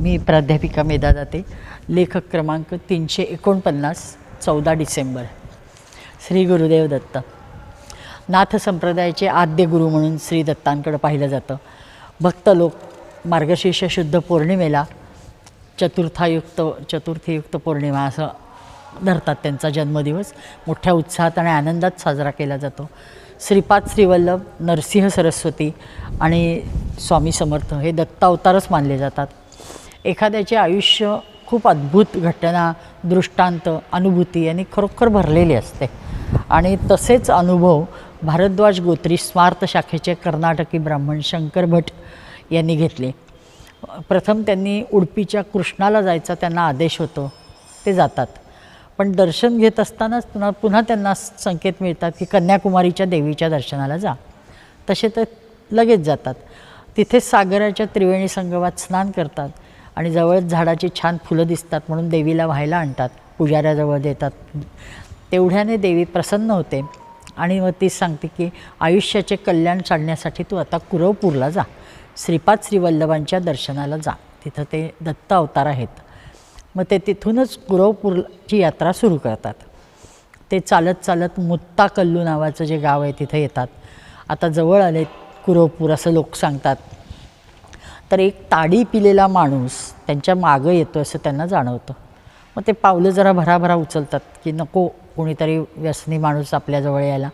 मी प्राध्यापिका मेधा दाते. लेखक क्रमांक तीनशे एकोणपन्नास चौदा डिसेंबर. श्री गुरुदेव दत्त. नाथ संप्रदायाचे आद्य गुरु म्हणून श्री दत्तांकडे पाहिलं जातं. भक्त लोक मार्गशीर्ष शुद्ध पौर्णिमेला चतुर्थायुक्त चतुर्थीयुक्त पौर्णिमा असं धरतात त्यांचा जन्मदिवस. मोठ्या उत्साहात आणि आनंदात साजरा केला जातो. श्रीपाद श्रीवल्लभ नरसिंह सरस्वती आणि स्वामी समर्थ हे दत्तावतारच मानले जातात. एखाद्याचे आयुष्य खूप अद्भुत घटना दृष्टांत अनुभूती यांनी खरोखर भरलेली असते. आणि तसेच अनुभव भारद्वाज गोत्री स्वार्थ शाखेचे कर्नाटकी ब्राह्मण शंकर भट यांनी घेतले. प्रथम त्यांनी उडपीच्या कृष्णाला जायचा त्यांना आदेश होतो. ते जातात. पण दर्शन घेत असतानाच पुन्हा पुन्हा त्यांना संकेत मिळतात की कन्याकुमारीच्या देवीच्या दर्शनाला जा. तसे तर लगेच जातात. तिथे सागराच्या त्रिवेणी संगमात स्नान करतात. आणि जवळच झाडाची छान फुलं दिसतात म्हणून देवीला व्हायला आणतात पुजाऱ्याजवळ देतात. तेवढ्याने देवी प्रसन्न होते आणि मग ती सांगते की आयुष्याचे कल्याण साधण्यासाठी तू आता कुरवपूरला जा. श्रीपाद श्रीवल्लभांच्या दर्शनाला जा. तिथं ते दत्त अवतार आहेत. मग ते तिथूनच गुरवपूरची यात्रा सुरू करतात. ते चालत चालत मुत्ता कल्लू नावाचं जे गाव आहे तिथं येतात. आता जवळ आले कुरवपूर असं लोक सांगतात. तर एक ताडी पिलेला माणूस त्यांच्या मागं येतो असं त्यांना जाणवतं. मग ते पावलं जरा भराभरा उचलतात की नको कोणीतरी व्यसनी माणूस आपल्याजवळ यायला.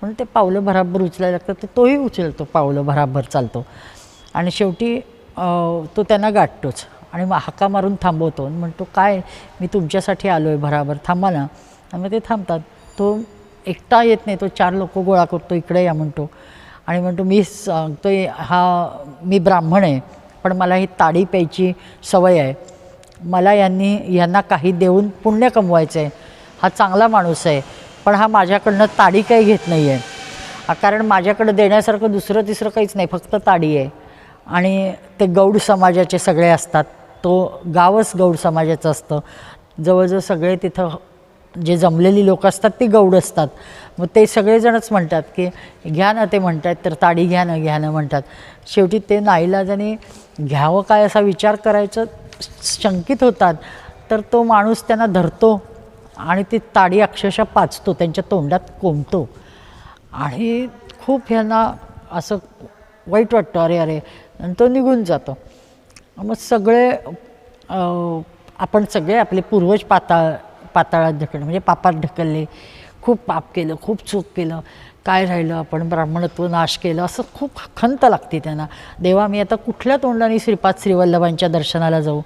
म्हणून ते पावलं भराभर उचलायला लागतात तर तोही उचलतो पावलं भराभर चालतो. आणि शेवटी तो त्यांना गाठतोच. आणि मग हाका मारून थांबवतो आणि म्हणतो काय मी तुमच्यासाठी आलो आहे भराभर थांबा ना. आणि मग ते थांबतात. तो एकटा येत नाही तो चार लोक गोळा करतो इकडे या म्हणतो. आणि म्हणतो मी सांगतोय हा मी ब्राह्मण आहे. पण मला ही ताडी प्यायची सवय आहे. मला यांनी यांना काही देऊन पुण्य कमवायचं आहे हा चांगला माणूस आहे. पण हा माझ्याकडनं ताडी काही घेत नाही आहे कारण माझ्याकडं देण्यासारखं दुसरं तिसरं काहीच नाही. फक्त ताडी आहे. आणि ते गौड समाजाचे सगळे असतात. तो गावच गौड समाजाचं असतं. जवळजवळ सगळे तिथं जे जमलेली लोक असतात ती गौड असतात. मग ते सगळेजणच म्हणतात की घ्या ना ते म्हणतात. तर ताडी घ्या ना घ्या ना म्हणतात. शेवटी ते नाईलाजाने घ्यावं काय असा विचार करायचं? शंकित होतात. तर तो माणूस त्यांना धरतो आणि ती ताडी अक्षरशः पाचतो त्यांच्या तोंडात कोंबतो. आणि खूप ह्यांना असं वाईट वाटतं अरे अरे आणि तो निघून जातो. मग सगळे आपण सगळे आपले पूर्वज पाताळ पाताळात ढकलले म्हणजे पापात ढकलले. खूप पाप केलं खूप चूक केलं काय राहिलं आपण ब्राह्मणत्व नाश केलं असं खूप खंत लागते त्यांना. देवा मी आता कुठल्या तोंडाने श्रीपाद श्रीवल्लभांच्या दर्शनाला जाऊ?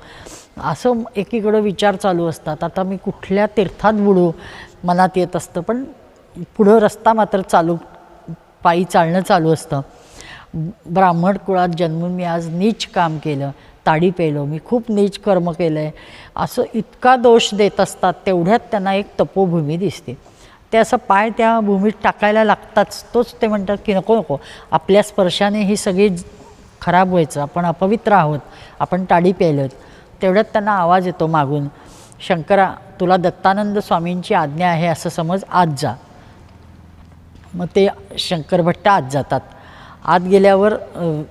असं एकीकडं विचार चालू असतात. आता मी कुठल्या तीर्थात बुडू? मनात येत असतं. पण पुढं रस्ता मात्र चालू पायी चालणं चालू असतं. ब्राह्मण कुळात जन्मून मी आज नीच काम केलं. ताडी पेलो. मी खूप नीच कर्म केलं आहे असं इतका दोष देत असतात तेवढ्यात त्यांना एक तपोभूमी दिसते. ते असं पाय त्या भूमीत टाकायला लागताच. तोच ते म्हणतात की नको नको. आपल्या स्पर्शाने ही सगळी खराब व्हायचं. आपण अपवित्र आहोत. आपण टाळी प्यायलोत. तेवढ्यात त्यांना आवाज येतो मागून. शंकरा तुला दत्तानंद स्वामींची आज्ञा आहे असं समज आज जा. मग ते शंकरभट्ट आत जातात. आत गेल्यावर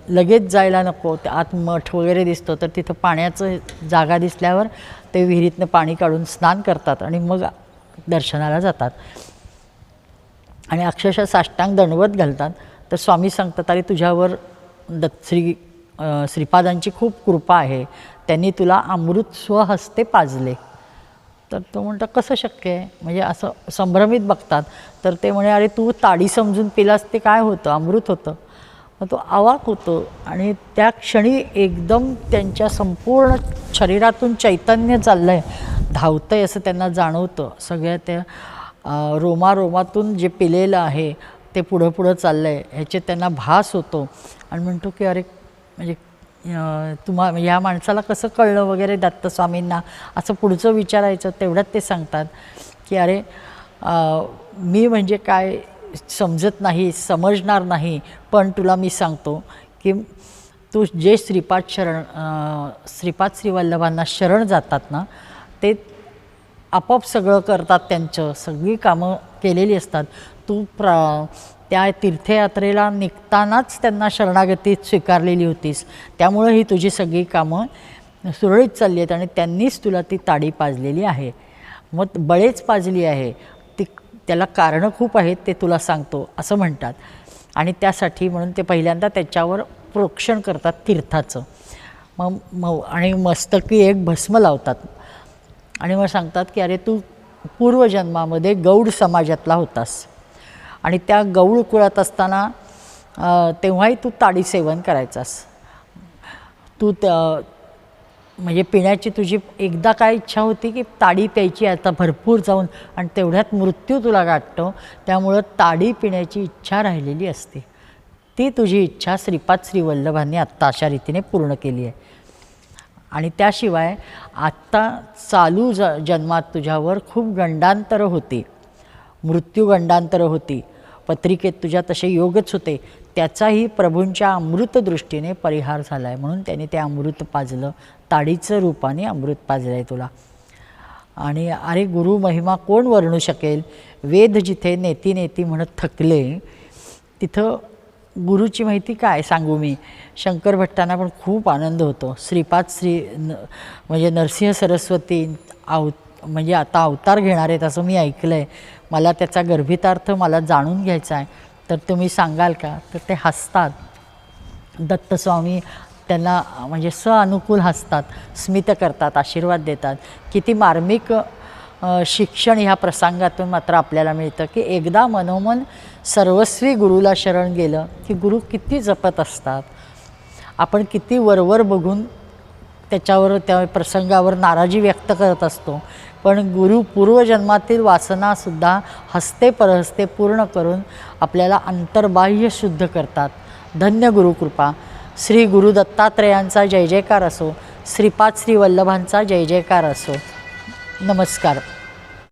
लगेच जायला नको. ते आत मठ वगैरे दिसतो. तर तिथं पाण्याचं जागा दिसल्यावर ते विहिरीतनं पाणी काढून स्नान करतात आणि मग दर्शनाला जातात. आणि अक्षरशः साष्टांग दंडवत घालतात. तर स्वामी सांगतात अरे तुझ्यावर दत् श्री श्रीपादांची खूप कृपा आहे. त्यांनी तुला अमृत स्वहस्ते पाजले. तर तो म्हणतो कसं शक्य आहे? म्हणजे असं संभ्रमित बघतात. तर ते म्हणे अरे तू ताडी समजून पिलास ते काय होतं? अमृत होतं. मग तो आवाक होतो आणि त्या क्षणी एकदम त्यांच्या संपूर्ण शरीरातून चैतन्य चाललं आहे धावतं आहे असं त्यांना जाणवतं. सगळ्या त्या रोमारोमातून जे पिलेलं आहे ते पुढं पुढं चाललं आहे ह्याचे त्यांना भास होतो. आणि म्हणतो की अरे म्हणजे तुम्हा ह्या माणसाला कसं कळलं वगैरे दत्तस्वामींना? असं पुढचं विचारायचं तेवढ्यात ते सांगतात की अरे मी म्हणजे काय समजत नाही समजणार नाही पण तुला मी सांगतो की तू जे श्रीपाद शरण श्रीपाद श्रीवल्लभांना शरण जातात ना ते आपोआप सगळं करतात त्यांचं सगळी कामं केलेली असतात. तू प्र त्या तीर्थयात्रेला निघतानाच त्यांना शरणागती स्वीकारलेली होतीस. त्यामुळं ही तुझी सगळी कामं सुरळीत चालली आहेत आणि त्यांनीच तुला ती ताडी पाजलेली आहे. मग बळेच पाजली आहे. ती त्याला कारणं खूप आहेत ते तुला सांगतो असं म्हणतात. आणि त्यासाठी म्हणून ते पहिल्यांदा त्याच्यावर प्रोक्षण करतात तीर्थाचं. मग मग आणि मस्तकी एक भस्म लावतात. आणि मग सांगतात की अरे तू पूर्वजन्मामध्ये गौड समाजातला होतास. आणि त्या गौड कुळात असताना तेव्हाही तू ताडी सेवन करायचास. तू त्या म्हणजे पिण्याची तुझी एकदा काय इच्छा होती की ताडी प्यायची आता भरपूर जाऊन आणि तेवढ्यात मृत्यू तुला गाठतो त्यामुळं ताडी पिण्याची इच्छा राहिलेली असते. ती तुझी इच्छा श्रीपाद श्रीवल्लभांनी आत्ता अशा रीतीने पूर्ण केली आहे. आणि त्याशिवाय आत्ता चालू ज जन्मात तुझ्यावर खूप गंडांतरं होती. मृत्यू गंडांतरं होती. पत्रिकेत तुझ्या तसे योगच होते. त्याचाही प्रभूंच्या अमृत दृष्टीने परिहार झाला आहे म्हणून त्याने ते अमृत पाजलं. ताडीचं रूपाने अमृत पाजलं आहे तुला. आणि अरे गुरु महिमा कोण वर्णू शकेल? वेद जिथे नेती नेती म्हणत थकले तिथं गुरुची माहिती काय सांगू मी? शंकर भट्टांना पण खूप आनंद होतो. श्रीपाद श्री न म्हणजे नरसिंह सरस्वती आव म्हणजे आता अवतार घेणार आहेत असं मी ऐकलं आहे मला त्याचा गर्भितार्थ मला जाणून घ्यायचा आहे. तर तुम्ही सांगाल का? तर ते हसतात. दत्तस्वामी त्यांना म्हणजे अनुकूल हसतात. स्मित करतात आशीर्वाद देतात. किती मार्मिक शिक्षण ह्या प्रसंगातून मात्र आपल्याला मिळतं की एकदा मनोमन सर्वस्वी गुरुला शरण गेलं की गुरु किती जपत असतात. आपण किती वरवर बघून त्याच्यावर त्या प्रसंगावर नाराजी व्यक्त करत असतो. पण गुरु पूर्वजन्मातील वासनासुद्धा हस्ते परहस्ते पूर्ण करून आपल्याला अंतर्बाह्य शुद्ध करतात. धन्य गुरुकृपा श्री गुरु दत्तात्रयांचा जय जयकार असो. श्रीपाद श्री वल्लभांचा जय जयकार असो. नमस्कार.